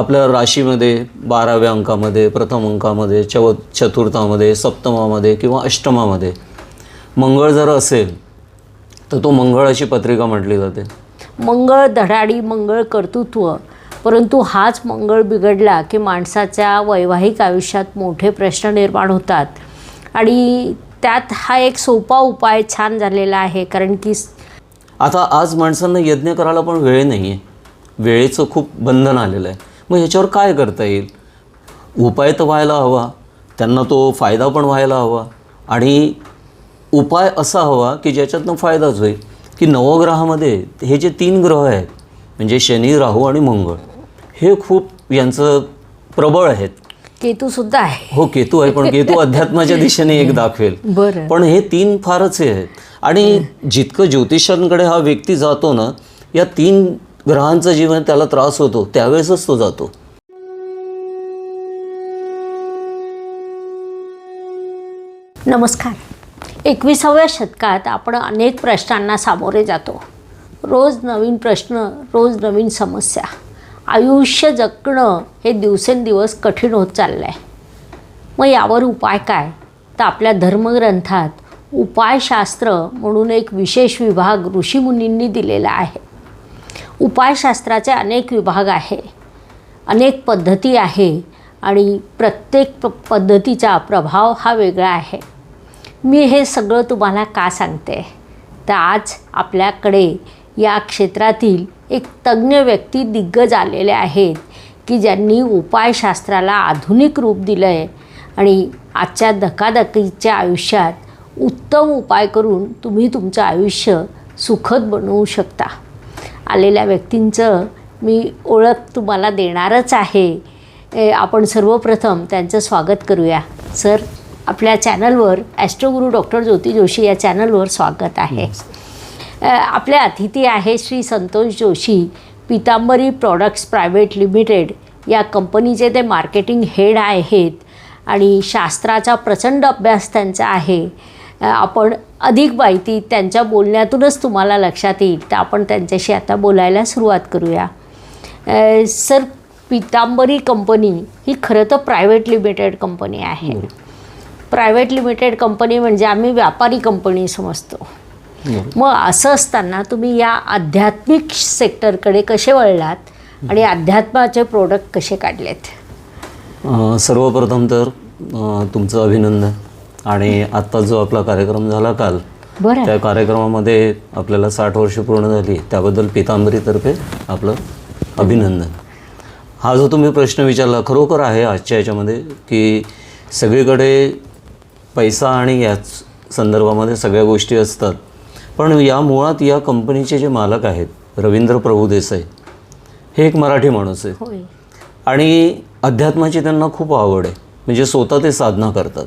आपल्या राशीमध्ये बाराव्या अंकामध्ये प्रथम अंकामध्ये चव चतुर्थामध्ये सप्तमामध्ये किंवा अष्टमामध्ये मंगळ जर असेल तर तो मंगळाची पत्रिका म्हटली जाते. मंगळ धडाडी मंगळ कर्तृत्व. परंतु हाच मंगळ बिघडला की माणसाच्या वैवाहिक आयुष्यात मोठे प्रश्न निर्माण होतात. आणि त्यात हा एक सोपा उपाय छान झालेला आहे कारण की आता आज माणसांना यज्ञ करायला पण वेळ नाही आहे वेळेचं खूप बंधन आलेलं आहे. मग ह्याच्यावर काय करता येईल? उपाय तर व्हायला हवा. त्यांना तो फायदा पण व्हायला हवा. आणि उपाय असा हवा की ज्याच्यातनं फायदाच होईल. की नवग्रहामध्ये हे जे तीन ग्रह आहेत म्हणजे शनी राहू आणि मंगळ हे खूप यांचं प्रबळ आहेत. केतूसुद्धा आहे. हो केतू आहे पण केतू अध्यात्माच्या दिशेने एक दाखवेल. बरं. पण हे तीन फारच हे आहेत. आणि जितकं ज्योतिषांकडे हा व्यक्ती जातो ना या तीन ग्रहांचं जीवन त्याला त्रास होतो त्यावेळेसच तो जातो. नमस्कार. एकविसाव्या शतकात आपण अनेक प्रश्नांना सामोरे जातो. रोज नवीन प्रश्न रोज नवीन समस्या. आयुष्य जगणं हे दिवसेंदिवस कठीण होत चाललं आहे मग यावर उपाय काय? तर आपल्या धर्मग्रंथात उपायशास्त्र म्हणून एक विशेष विभाग ऋषीमुनींनी दिलेला आहे. उपायशास्त्राचे अनेक विभाग आहे अनेक पद्धती आहे आणि प्रत्येक प पद्धतीचा प्रभाव हा वेगळा आहे. मी हे सगळं तुम्हाला का सांगते? तर आज आपल्याकडे या क्षेत्रातील एक तज्ज्ञ व्यक्ती दिग्गज आलेले आहेत की ज्यांनी उपायशास्त्राला आधुनिक रूप दिलं आहे आणि आजच्या धकाधकीच्या आयुष्यात उत्तम उपाय करून तुम्ही तुमचं आयुष्य सुखद बनवू शकता. आलेल्या व्यक्तींचं मी ओळख तुम्हाला देणारच आहे. आपण सर्वप्रथम त्यांचं स्वागत करूया. सर आपल्या चॅनलवर ॲस्ट्रोगुरू डॉक्टर ज्योती जोशी या चॅनलवर स्वागत आहे. अ, आपले अतिथी आहे Shri Santosh Joshi Pitambari products private limited या कंपनीचे ते मार्केटिंग हेड आहेत आणि शास्त्राचा प्रचंड अभ्यास त्यांचा आहे. आपण अधिक माहिती त्यांच्या बोलण्यातूनच तुम्हाला लक्षात येईल. तर आपण त्यांच्याशी आता बोलायला सुरुवात करूया. सर पितांबरी कंपनी ही खरं तर प्रायव्हेट लिमिटेड कंपनी आहे. प्रायव्हेट लिमिटेड कंपनी म्हणजे आम्ही व्यापारी कंपनी समजतो. मग असं असताना तुम्ही या आध्यात्मिक सेक्टरकडे कसे वळलात आणि अध्यात्माचे प्रोडक्ट कसे काढलेत? सर्वप्रथम तर तुमचं अभिनंदन. आणि आत्ता जो आपला कार्यक्रम झाला काल बरं. त्या कार्यक्रमामध्ये आपल्याला साठ वर्ष पूर्ण झाली. त्याबद्दल पितांबरीतर्फे आपलं अभिनंदन. हा जो तुम्ही प्रश्न विचारला खरोखर आहे आजच्या याच्यामध्ये की सगळीकडे पैसा आणि याच संदर्भामध्ये सगळ्या गोष्टी असतात पण या मुळात या कंपनीचे जे मालक आहेत रवींद्र प्रभू देसाई हे एक मराठी माणूस आहेत. होय. आणि अध्यात्माची त्यांना खूप आवड आहे. म्हणजे स्वतः ते साधना करतात.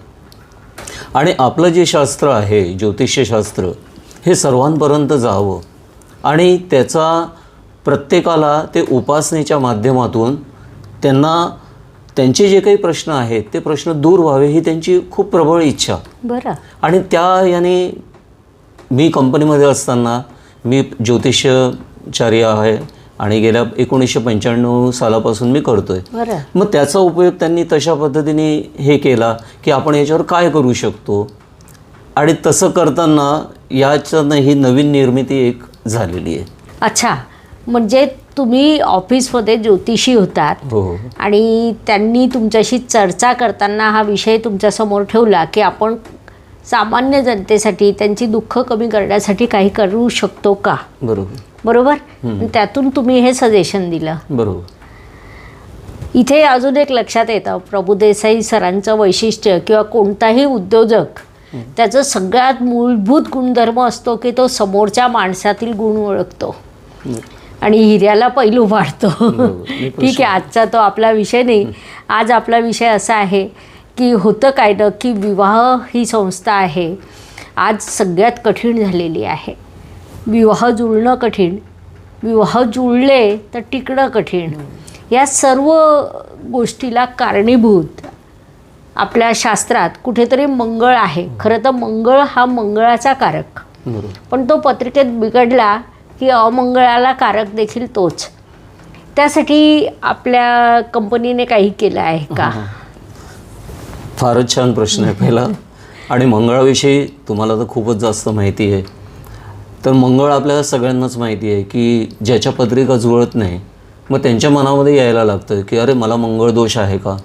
आणि आपलं जे शास्त्र आहे ज्योतिष्यशास्त्र हे सर्वांपर्यंत जावं. आणि त्याचा प्रत्येकाला ते उपासनेच्या माध्यमातून त्यांना त्यांचे जे काही प्रश्न आहेत ते प्रश्न दूर व्हावे ही त्यांची खूप प्रबळ इच्छा. बरं. आणि त्या याने मी कंपनीमध्ये असताना मी ज्योतिषचार्य आहे आणि गेल्या एकोणीसशे पंच्याण्णव सालापासून मी करतो आहे बरं. मग त्याचा उपयोग त्यांनी तशा पद्धतीने हे केला की आपण याच्यावर काय करू शकतो? आणि तसं करताना याच्यानं ही नवीन निर्मिती एक झालेली आहे. अच्छा. म्हणजे तुम्ही ऑफिसमध्ये ज्योतिषी होतात हो हो. आणि त्यांनी तुमच्याशी चर्चा करताना हा विषय तुमच्यासमोर ठेवला की आपण सामान्य जनतेसाठी त्यांची दुःख कमी करण्यासाठी काही करू शकतो का? बरोबर. बरोबर? त्यातून तुम्ही हे सजेशन दिलं. बरोबर. इथे अजून एक लक्षात येतं. प्रभुदेसाई सरांचं वैशिष्ट्य किंवा कोणताही उद्योजक त्याचं सगळ्यात मूलभूत गुणधर्म असतो की तो समोरच्या माणसातील गुण ओळखतो. आणि हिऱ्याला पैलू वाढतो ठीक आहे आजचा तो आपला विषय नाही. आज आपला विषय असा आहे की होतं काय की विवाह ही संस्था आहे. आज सगळ्यात कठीण झालेली आहे. विवाह जुळणं कठीण. विवाह जुळले तर टिकणं कठीण. या सर्व गोष्टीला कारणीभूत आपल्या शास्त्रात कुठेतरी मंगळ आहे. खरं तर मंगळ हा मंगळाचा कारक. पण तो पत्रिकेत बिघडला की अमंगळाला कारक देखील तोच. त्यासाठी आपल्या कंपनीने काही केलं आहे का? फारच छान प्रश्न आहे पहिला. आणि मंगळाविषयी तुम्हाला तर खूपच जास्त माहिती आहे. तर मंगळ आपल्याला सगळ्यांनाच माहिती आहे की ज्याच्या पत्रिका जुळत नाही मग त्यांच्या मनामध्ये यायला लागतं की अरे मला मंगळ दोष आहे का?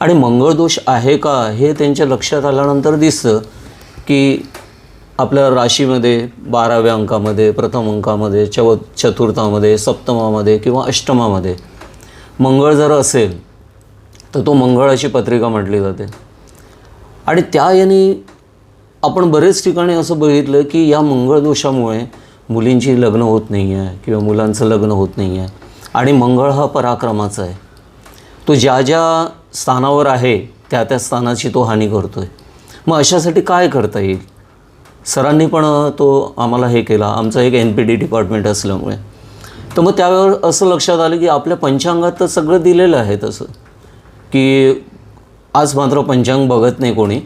आणि मंगळ दोष आहे का हे त्यांच्या लक्षात आल्यानंतर दिसतं की आपल्या राशीमध्ये बाराव्या अंकामध्ये प्रथम अंकामध्ये चव चतुर्थामध्ये सप्तमामध्ये किंवा अष्टमामध्ये मंगळ जर असेल तर तो मंगळाची पत्रिका म्हटली जाते. आणि त्या याने आपण बरेच ठिकाणी असं बघितलं की या मंगळ दोषामुळे मुलींची लग्न होत नाही आहे किंवा मुलांचं लग्न होत नाही आहे आणि मंगळ हा पराक्रमाचा आहे. तो ज्या ज्या स्थानावर आहे त्या त्या स्थानाची तो हानी करतो आहे मग अशासाठी काय करता येईल? सरांनी पण तो आम्हाला हे केला. आमचं एक एन पी डी डिपार्टमेंट असल्यामुळे. तर मग त्यावेळेवर असं लक्षात आलं की आपल्या पंचांगात तर सगळं दिलेलं आहे तसं. की आज मात्र पंचांग बघत नाही कोणी.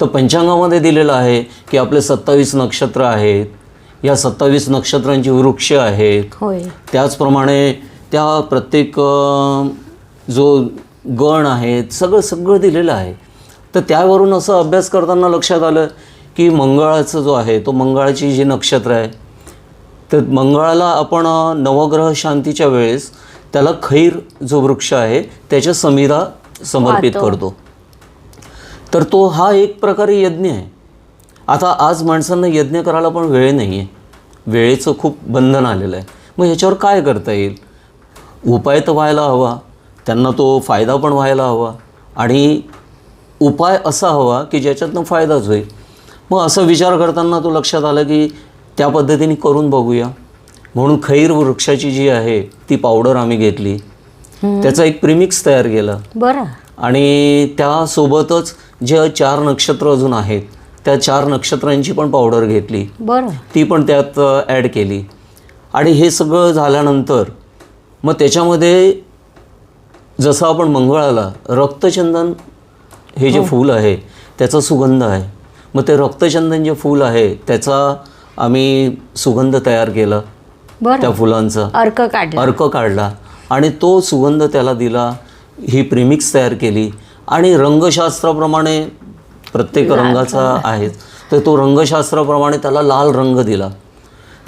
तर पंचांगामध्ये दिलेलं आहे की आपले सत्तावीस नक्षत्र आहेत. या सत्तावीस नक्षत्रांची वृक्ष आहेत. त्याचप्रमाणे त्या प्रत्येक जो गण आहेत सगळं सगळं दिलेलं आहे. तर त्यावरून असं अभ्यास करताना लक्षात आलं की मंगळाचं जो आहे तो मंगळाची जी नक्षत्र आहे तर मंगळाला आपण नवग्रह शांतीच्या वेळेस त्याला खैर जो वृक्ष आहे त्याच्या समिधा समर्पित. करतो. तर तो हा एक प्रकारे यज्ञ आहे. आता आज माणसांना यज्ञ करायला पण वेळ नाही आहे वेळेचं खूप बंधन आलेलं आहे. मग ह्याच्यावर काय करता येईल? उपाय तर व्हायला हवा. त्यांना तो फायदा पण व्हायला हवा. आणि उपाय असा हवा की ज्याच्यातनं फायदाच होईल. मग असं विचार करताना तो लक्षात आलं की त्या पद्धतीने करून बघूया. म्हणून खैर वृक्षाची जी आहे ती पावडर आम्ही घेतली. त्याचा एक प्रिमिक्स तयार केला. बरं. आणि त्यासोबतच जे चार नक्षत्र अजून आहेत त्या चार नक्षत्रांची पण पावडर घेतली. बरं. ती पण त्यात ॲड केली. आणि हे सगळं झाल्यानंतर मग त्याच्यामध्ये जसं आपण मंगळाला रक्तचंदन हे जे फूल आहे त्याचा सुगंध आहे. मग ते रक्तचंदन जे फूल आहे त्याचा आम्ही सुगंध तयार केला. त्या फुलांचा. अर्क काढला. अर्क काढला. आणि तो सुगंध त्याला दिला. ही प्रिमिक्स तयार केली. आणि रंगशास्त्राप्रमाणे प्रत्येक रंगाचा आहे. तर तो रंगशास्त्राप्रमाणे त्याला लाल रंग दिला.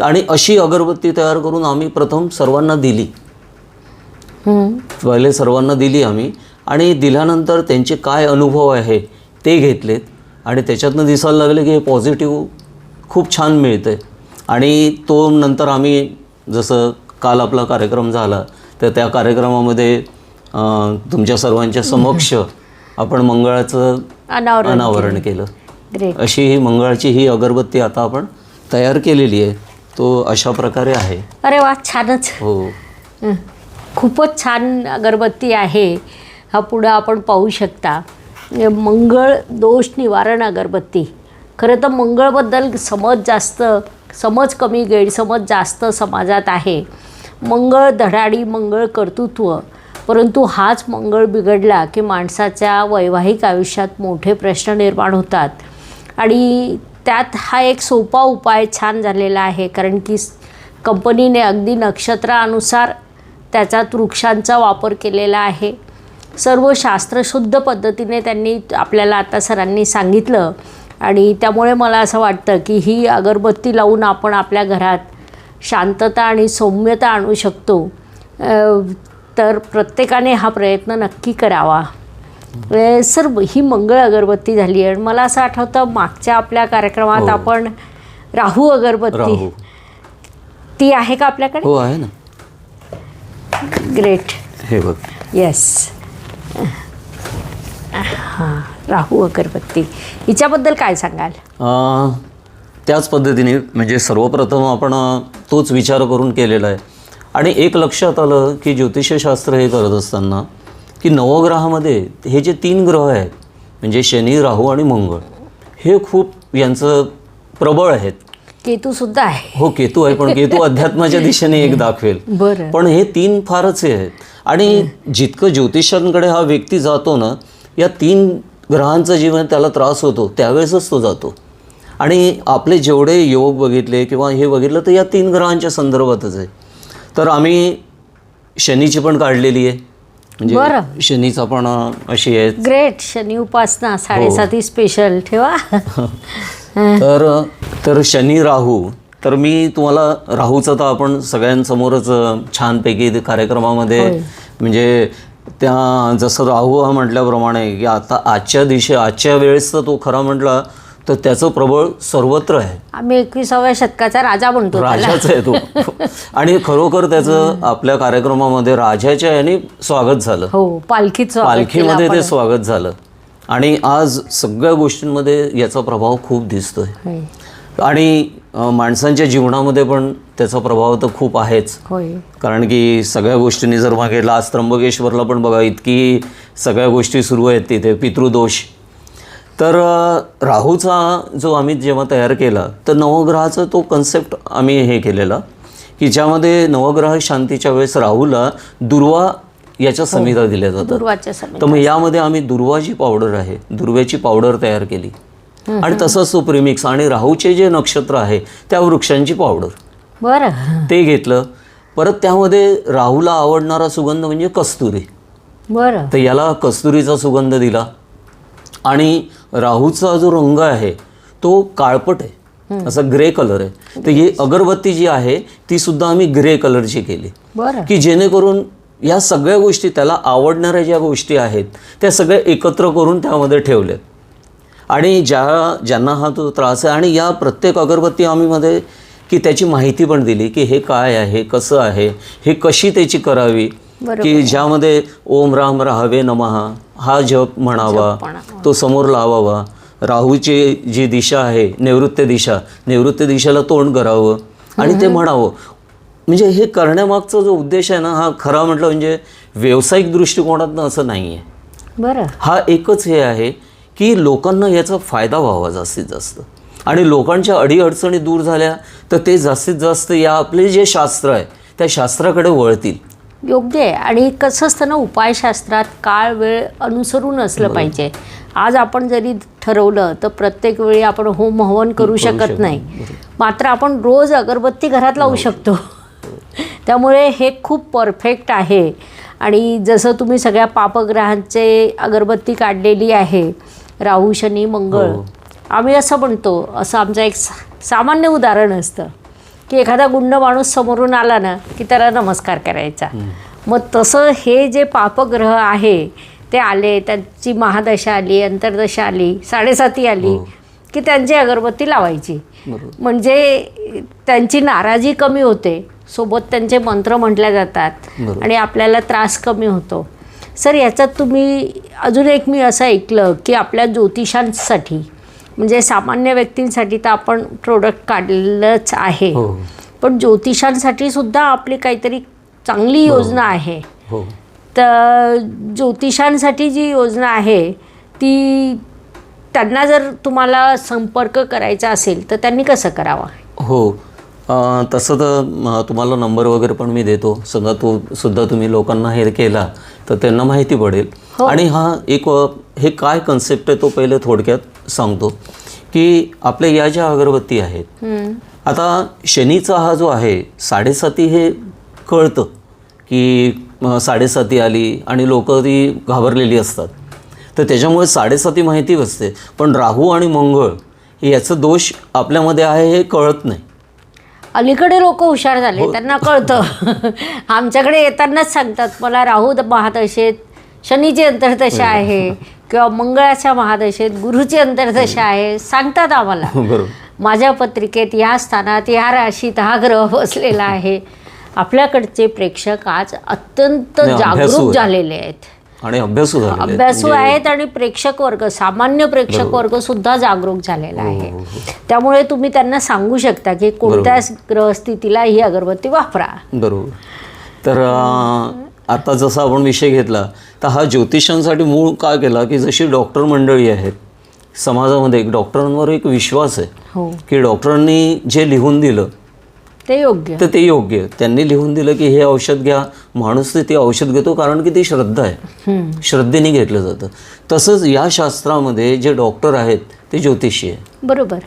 आणि अशी अगरबत्ती तयार करून आम्ही प्रथम सर्वांना दिली. पहिले सर्वांना दिली आम्ही. आणि दिल्यानंतर त्यांचे काय अनुभव आहे ते घेतलेत. आणि त्याच्यातनं दिसायला लागले की हे पॉझिटिव्ह खूप छान मिळतं आहे आणि तो नंतर आम्ही जसं काल आपला कार्यक्रम झाला तर त्या कार्यक्रमामध्ये तुमच्या सर्वांच्या समक्ष आपण मंगळाचं अनावरण अनावरण केलं. अशी ही मंगळाची ही अगरबत्ती आता आपण तयार केलेली आहे. तो अशा प्रकारे आहे. अरे वा छानच. हो. हं. खूपच छान अगरबत्ती आहे. हा पुढं आपण पाहू शकता. मंगळ दोष निवारण अगरबत्ती. खरं तर मंगळबद्दल समज जास्त समज कमी गैरसमज जास्त समाजात आहे. मंगळ धडाडी मंगळ कर्तृत्व. परंतु हाच मंगळ बिघडला की माणसाच्या वैवाहिक आयुष्यात मोठे प्रश्न निर्माण होतात. आणि त्यात हा एक सोपा उपाय छान झालेला आहे कारण की कंपनीने अगदी नक्षत्रानुसार त्याच्यात वृक्षांचा वापर केलेला आहे. सर्व शास्त्रशुद्ध पद्धतीने त्यांनी आपल्याला आता सरांनी सांगितलं आणि त्यामुळे मला असं वाटतं की ही अगरबत्ती लावून आपण आपल्या घरात शांतता आणि सौम्यता आणू शकतो. तर प्रत्येकाने हा प्रयत्न नक्की करावा. सर ही मंगळ अगरबत्ती झाली आणि मला असं आठवतं मागच्या आपल्या कार्यक्रमात हो. आपण राहू अगरबत्ती. ती आहे का आपल्याकडे? हो आहे ना. ग्रेट हे बघ. येस हां राहू अगरबत्ती. हिच्याबद्दल काय सांगाल? त्याच पद्धतीने म्हणजे सर्वप्रथम आपण तोच विचार करून केलेला आहे. आणि एक लक्षात आलं की ज्योतिषशास्त्र हे करत असताना की नवग्रहामध्ये हे जे तीन ग्रह आहेत म्हणजे शनी राहू आणि मंगळ हे खूप यांचं प्रबळ आहेत. केतू सुद्धा आहे. हो केतू आहे पण केतू अध्यात्माच्या दिशेने एक दाखवेल. बरं. पण हे तीन फारच हे आहेत. आणि जितकं ज्योतिषांकडे हा व्यक्ती जातो ना या तीन ग्रहांचं जीवन त्याला त्रास होतो त्यावेळेसच तो जातो. आणि आपले जेवढे योग बघितले किंवा हे बघितलं तर या तीन ग्रहांच्या संदर्भातच आहे. तर आम्ही शनीची पण काढलेली आहे. म्हणजे बरं. शनीचा पण अशी आहे. ग्रेट. शनी उपासना साडेसाती स्पेशल ठेवा. तर तर शनी राहू. तर मी तुम्हाला राहूचं तर आपण सगळ्यांसमोरच अं, छानपैकी ते कार्यक्रमामध्ये म्हणजे त्या जसं राहू हा म्हटल्याप्रमाणे की आता आजच्या दिवशी आजच्या वेळेस तर तो खरा म्हटला तर त्याचं प्रबळ सर्वत्र आहे. आम्ही एकविसाव्या शतकाचा राजा म्हणतो. राजाच आहे तो. आणि खरोखर त्याचं आपल्या कार्यक्रमामध्ये राजाच्या याने स्वागत झालं. हो केलं पालखीमध्ये ते. स्वागत झालं. आणि आज सगळ्या गोष्टींमध्ये याचा प्रभाव खूप दिसतोय. आणि माणसांच्या जीवनामध्ये पण त्याचा प्रभाव तर खूप आहेच. कारण की सगळ्या गोष्टींनी जर मागितलं आज त्र्यंबकेश्वरला पण बघा इतकी सगळ्या गोष्टी सुरू आहेत तिथे. पितृदोष तर राहूचा जो आम्ही जेव्हा तयार केला तर नवग्रहाचा तो कन्सेप्ट आम्ही हे केलेला की ज्यामध्ये नवग्रह शांतीच्या वेळेस राहूला दुर्वा याच्या समिता दिल्या जातात. तर मग यामध्ये आम्ही दुर्वाची पावडर आहे दुर्व्याची पावडर तयार केली. आणि तसंच तो प्रिमिक्स आणि राहूचे जे नक्षत्र आहे त्या वृक्षांची पावडर बरं. ते घेतलं. परत त्यामध्ये राहूला आवडणारा सुगंध म्हणजे कस्तुरी. बरं. तर याला कस्तुरीचा सुगंध दिला. आणि राहूचा जो रंग आहे तो काळपट आहे. असा ग्रे कलर आहे. तर ही अगरबत्ती जी आहे ती सुद्धा आम्ही ग्रे कलरची केली. की जेणेकरून या सगळ्या गोष्टी त्याला आवडणाऱ्या ज्या गोष्टी आहेत त्या सगळ्या एकत्र करून त्यामध्ये ठेवल्यात आणि ज्या ज्यांना हा तो त्रास आहे आणि या प्रत्येक अगरबत्ती आम्ही मध्ये की त्याची माहिती पण दिली की हे काय आहे कसं आहे हे कशी त्याची करावी की ज्यामध्ये ओम राम राहावे नमहा हा जप म्हणावा तो समोर लावावा. राहूची जी दिशा आहे नैऋत्य दिशा नैऋत्य दिशेला तोंड करावं आणि ते म्हणावं. म्हणजे हे करण्यामागचा जो उद्देश आहे ना हा खरा म्हटलं म्हणजे व्यावसायिक दृष्टिकोनातनं असं नाही आहे बरं. हा एकच हे आहे की लोकांना याचा फायदा व्हावा जास्तीत जास्त. आणि लोकांच्या अडीअडचणी दूर झाल्या तर ते जास्तीत जास्त या आपले जे शास्त्र आहे त्या शास्त्राकडे वळतील. योग्य आहे. आणि कसं असतं ना उपायशास्त्रात काळ वेळ अनुसरून असलं पाहिजे. आज आपण जरी ठरवलं तर प्रत्येक वेळी आपण होम हवन करू शकत नाही. मात्र आपण रोज अगरबत्ती घरात लावू शकतो. त्यामुळे हे खूप परफेक्ट आहे. आणि जसं तुम्ही सगळ्या पापग्रहांचे अगरबत्ती काढलेली आहे राहू शनी मंगळ. आम्ही असं म्हणतो असं आमचं एक सा- सामान्य उदाहरण असतं. की एखादा गुंड माणूस समोरून आला ना की त्याला नमस्कार करायचा. मग तसं हे जे पापग्रह आहे ते आले त्यांची महादशा आली अंतर्दशा आली साडेसाती आली की त्यांची अगरबत्ती लावायची. म्हणजे त्यांची नाराजी कमी होते सोबत त्यांचे मंत्र म्हटल्या जातात आणि आपल्याला त्रास कमी होतो. सर याच्यात तुम्ही अजून एक मी असं ऐकलं की आपल्या ज्योतिषांसाठी म्हणजे सामान्य व्यक्तींसाठी तर आपण प्रोडक्ट काढलेलंच आहे. हो. पण ज्योतिषांसाठी सुद्धा आपली काहीतरी चांगली योजना आहे. हो. तर ज्योतिषांसाठी जी योजना आहे ती त्यांना जर तुम्हाला संपर्क करायचा असेल तर त्यांनी कसं करावं? हो. तसं तर तुम्हाला नंबर वगैरे पण मी देतो. समजा तो सुद्धा तुम्ही लोकांना हे केला तर त्यांना माहिती पडेल. आणि हा एक हे काय कन्सेप्ट आहे तो पहिले थोडक्यात? सांगतो की आपल्या या ज्या अगरबत्ती आहेत आता शनीचा हा जो आहे साडेसाती हे कळतं की साडेसाती आली आणि लोक ती घाबरलेली असतात. तर त्याच्यामुळे साडेसाती माहिती असते. पण राहू आणि मंगळ याचं दोष आपल्यामध्ये आहे हे कळत नाही. अलीकडे लोक हुशार झाले त्यांना कळतं. आमच्याकडे येतानाच सांगतात मला राहू महादशेत शनीची अंतर्दशा आहे किंवा मंगळाच्या महादशेत गुरुची अंतर्दशा आहे सांगतात आम्हाला. माझ्या पत्रिकेत या स्थानात या राशीत हा ग्रह बसलेला आहे. आपल्याकडचे प्रेक्षक आज अत्यंत जागरूक. झालेले आहेत. आणि अभ्यासू. अभ्यासू आहेत आणि प्रेक्षक वर्ग सामान्य प्रेक्षक वर्ग सुद्धा जागरूक झालेला आहे. त्यामुळे तुम्ही त्यांना सांगू शकता की कोणत्या ग्रहस्थितीला ही अगरबत्ती वापरा. बरोबर. तर आता जसा आपण विषय घेतला तर हा ज्योतिषांसाठी मूळ काय केला की जशी डॉक्टर मंडळी आहेत समाजामध्ये एक डॉक्टरांवर एक विश्वास आहे हो. की डॉक्टरांनी जे लिहून दिलं ते योग्य. तर ते योग्य. आहे. त्यांनी लिहून दिलं की हे औषध घ्या. माणूस ते औषध घेतो कारण की ती श्रद्धा आहे. श्रद्धेने घेतलं जातं. तसंच या शास्त्रामध्ये जे डॉक्टर आहेत ते ज्योतिषी आहे. बरोबर.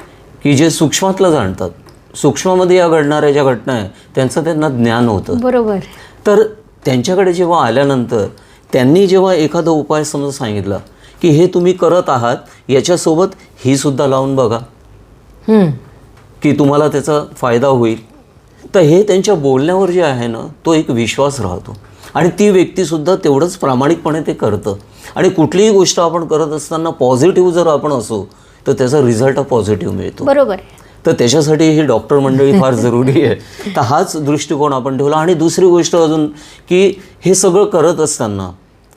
की जे सूक्ष्मातलं जाणतात. सूक्ष्मामध्ये या घडणाऱ्या ज्या घटना आहे त्यांचं त्यांना ज्ञान होतं. बरोबर. तर त्यांच्याकडे जेव्हा आल्यानंतर त्यांनी जेव्हा एखादा उपाय समजा सांगितला की हे तुम्ही करत आहात याच्यासोबत ही सुद्धा लावून बघा. की तुम्हाला त्याचा फायदा होईल. तर हे त्यांच्या बोलण्यावर जे आहे ना तो एक विश्वास राहतो. आणि ती व्यक्तीसुद्धा तेवढंच प्रामाणिकपणे ते करतं. आणि कुठलीही गोष्ट आपण करत असताना पॉझिटिव्ह जर आपण असू तर त्याचा रिझल्ट पॉझिटिव्ह मिळतो. बरोबर. तर त्याच्यासाठी ही डॉक्टर मंडळी फार जरुरी आहे. तर हाच दृष्टिकोन आपण ठेवला. आणि दुसरी गोष्ट अजून की हे सगळं करत असताना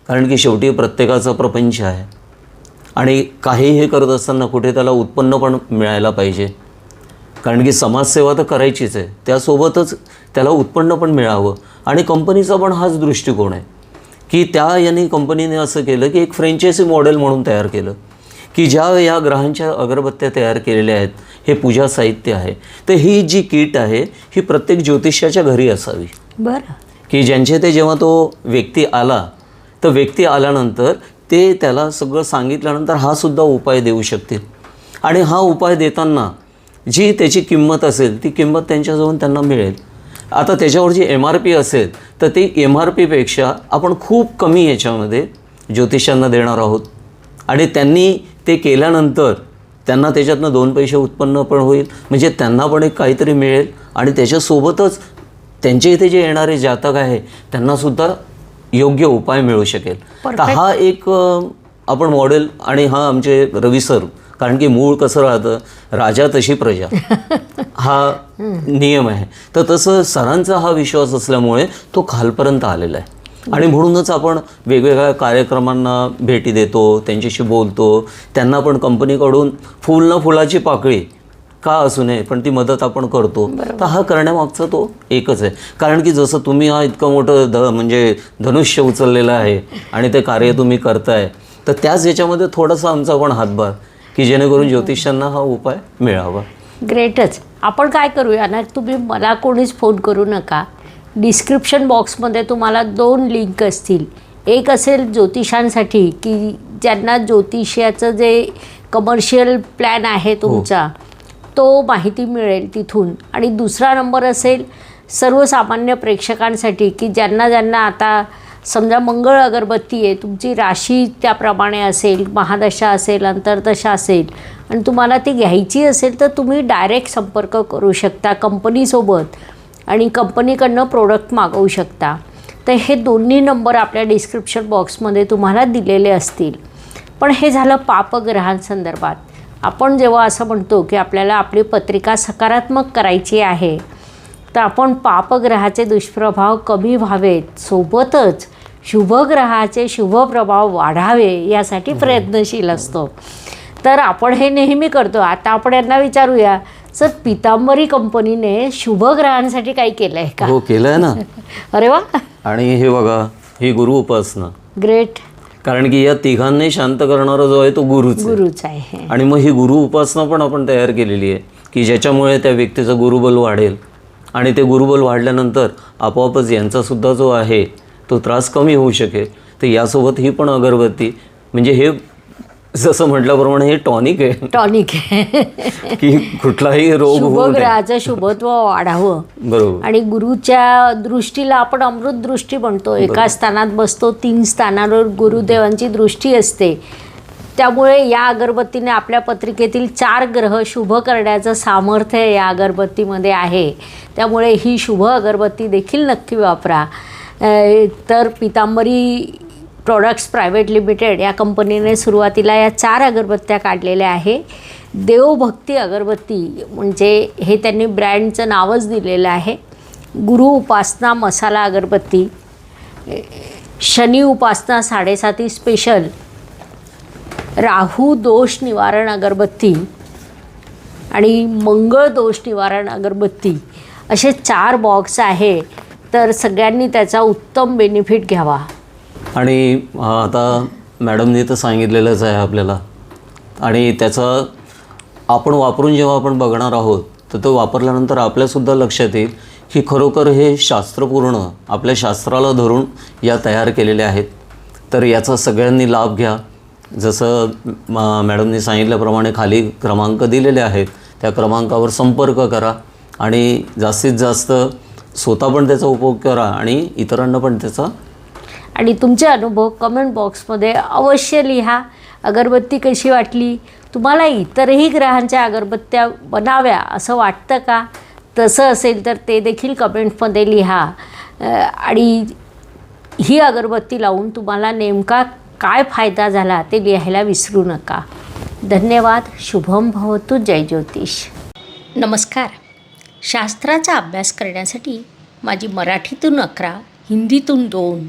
कारण की शेवटी प्रत्येकाचा प्रपंच आहे. आणि काही हे करत असताना कुठे त्याला उत्पन्न पण मिळायला पाहिजे. कारण की समाजसेवा तर करायचीच आहे. त्यासोबतच त्याला उत्पन्न पण मिळावं. आणि कंपनीचा पण हाच दृष्टिकोन आहे. की त्या यांनी कंपनीने असं केलं की एक फ्रँचायसी मॉडेल म्हणून तयार केलं. की ज्या या ग्रहांच्या अगरबत्त्या तयार केलेल्या आहेत हे पूजा साहित्य आहे. तर ही जी किट आहे ही प्रत्येक ज्योतिषाच्या घरी असावी. बरं. की ज्यांचे ते जेव्हा तो व्यक्ती आला तर व्यक्ती आल्यानंतर ते त्याला सगळं सांगितल्यानंतर हा सुद्धा उपाय देऊ शकतील. आणि हा उपाय देताना जी त्याची किंमत असेल ती किंमत त्यांच्याजवळ त्यांना मिळेल. आता त्याच्यावर जी एम आर पी असेल तर ती एम आर पीपेक्षा आपण खूप कमी याच्यामध्ये ज्योतिषांना देणार आहोत. आणि त्यांनी ते केल्यानंतर त्यांना त्याच्यातनं दोन पैसे उत्पन्न पण होईल. म्हणजे त्यांना पण एक काहीतरी मिळेल. आणि त्याच्यासोबतच त्यांच्या इथे जे येणारे जातक आहे त्यांनासुद्धा योग्य उपाय मिळू शकेल. तर हा एक आपण मॉडेल आणि हा आमचे रवी सर कारण की मूळ कसं राहतं राजा तशी प्रजा. हा नियम आहे. तर तसं सरांचा हा विश्वास असल्यामुळे तो खालपर्यंत आलेला आहे. आणि म्हणूनच आपण वेगवेगळ्या कार्यक्रमांना भेटी देतो त्यांच्याशी बोलतो. त्यांना पण कंपनीकडून फुल न फुलाची पाकळी का असू नये पण ती मदत आपण करतो. तर हा करण्यामागचा तो एकच आहे. कारण की जसं तुम्ही हा इतकं मोठं ध म्हणजे धनुष्य उचललेलं आहे आणि ते कार्य तुम्ही करताय तर त्याच याच्यामध्ये थोडासा आमचा पण हातभार की जेणेकरून ज्योतिषांना हा उपाय मिळावा. ग्रेटच. आपण काय करूया ना तुम्ही मला कोणीच फोन करू नका. डिस्क्रिप्शन बॉक्समध्ये तुम्हाला दोन लिंक असतील. एक असेल ज्योतिषांसाठी की ज्यांना ज्योतिषाचं जे कमर्शियल प्लॅन आहे तुमचा तो माहिती मिळेल तिथून. आणि दुसरा नंबर असेल सर्वसामान्य प्रेक्षकांसाठी की ज्यांना ज्यांना आता समजा मंगळ अगरबत्ती आहे तुमची राशी त्याप्रमाणे असेल महादशा असेल अंतर्दशा असेल आणि तुम्हाला ती घ्यायची असेल तर तुम्ही डायरेक्ट संपर्क करू शकता कंपनीसोबत आणि कंपनीकडनं प्रोडक्ट मागवू शकता. तर हे दोन्ही नंबर आपल्या डिस्क्रिप्शन बॉक्समध्ये तुम्हाला दिलेले असतील. पण हे झालं पापग्रहांसंदर्भात. आपण जेव्हा असं म्हणतो की आपल्याला आपली पत्रिका सकारात्मक करायची आहे तर आपण पापग्रहाचे दुष्प्रभाव कमी व्हावेत सोबतच शुभग्रहाचे शुभप्रभाव वाढावे यासाठी प्रयत्नशील असतो. तर आपण हे नेहमी करतो. आता आपण यांना विचारूया सर पितांबरी कंपनीने शुभग्रहांसाठी काही केलं आहे का? हो केलं आहे ना. अरे वा. आणि हे बघा ही गुरु उपासना. ग्रेट कारण की या तिघांनाही शांत करणारा जो आहे तो गुरुच. गुरुच आहे. आणि मग ही गुरु उपासना पण आपण तयार केलेली आहे की ज्याच्यामुळे त्या व्यक्तीचं गुरुबल वाढेल. आणि ते गुरुबल वाढल्यानंतर आपोआपच यांचासुद्धा जो आहे तो त्रास कमी होऊ शकेल. तर यासोबत ही पण अगरबत्ती म्हणजे हे जसं म्हटल्याप्रमाणे हे टॉनिक आहे. टॉनिक आहे. की कुठलाही रोग शुभग्रहाचं शुभत्व वाढावं. बरोबर. आणि गुरुच्या दृष्टीला आपण अमृत दृष्टी म्हणतो. एका स्थानात बसतो तीन स्थानावर गुरुदेवांची दृष्टी असते. त्यामुळे या अगरबत्तीने आपल्या पत्रिकेतील चार ग्रह शुभ करण्याचं सामर्थ्य या अगरबत्तीमध्ये आहे. त्यामुळे ही शुभ अगरबत्ती देखील नक्की वापरा. तर पितांबरी प्रॉडक्ट्स प्रायव्हेट लिमिटेड या कंपनीने सुरुवातीला या चार अगरबत्त्या काढलेल्या आहे. देवभक्ती अगरबत्ती म्हणजे हे त्यांनी ब्रँडचं नावच दिलेलं आहे. गुरु उपासना मसाला अगरबत्ती शनी उपासना साडेसाती स्पेशल राहू दोष निवारण अगरबत्ती आणि मंगळ दोष निवारण अगरबत्ती असे चार बॉक्स आहे. तर सगळ्यांनी त्याचा उत्तम बेनिफिट घ्यावा. आणि आता मॅडमने तर सांगितलेलंच आहे आपल्याला. आणि त्याचा आपण वापरून जेव्हा आपण बघणार आहोत तर तो वापरल्यानंतर आपल्यासुद्धा लक्षात येईल की खरोखर हे शास्त्रपूर्ण आपल्या शास्त्राला धरून या तयार केलेल्या आहेत. तर याचा सगळ्यांनी लाभ घ्या. जसं मॅडमनी मॅडमने सांगितल्याप्रमाणे खाली क्रमांक दिलेले आहेत त्या क्रमांकावर संपर्क करा आणि जास्तीत जास्त स्वतः पण त्याचा उपयोग करा आणि इतरांना पण त्याचा आणि तुमचे अनुभव कमेंट बॉक्समध्ये अवश्य लिहा. अगरबत्ती कशी वाटली? तुम्हाला इतरही ग्रहांच्या अगरबत्त्या बनाव्या असं वाटतं का? तसं असेल तर ते देखील कमेंटमध्ये लिहा. आणि ही अगरबत्ती लावून तुम्हाला नेमका काय फायदा झाला ते लिहायला विसरू नका. धन्यवाद. शुभम भवतु. जय ज्योतिष. नमस्कार. शास्त्राचा अभ्यास करण्यासाठी माझी मराठीतून अकरा हिंदीतून दोन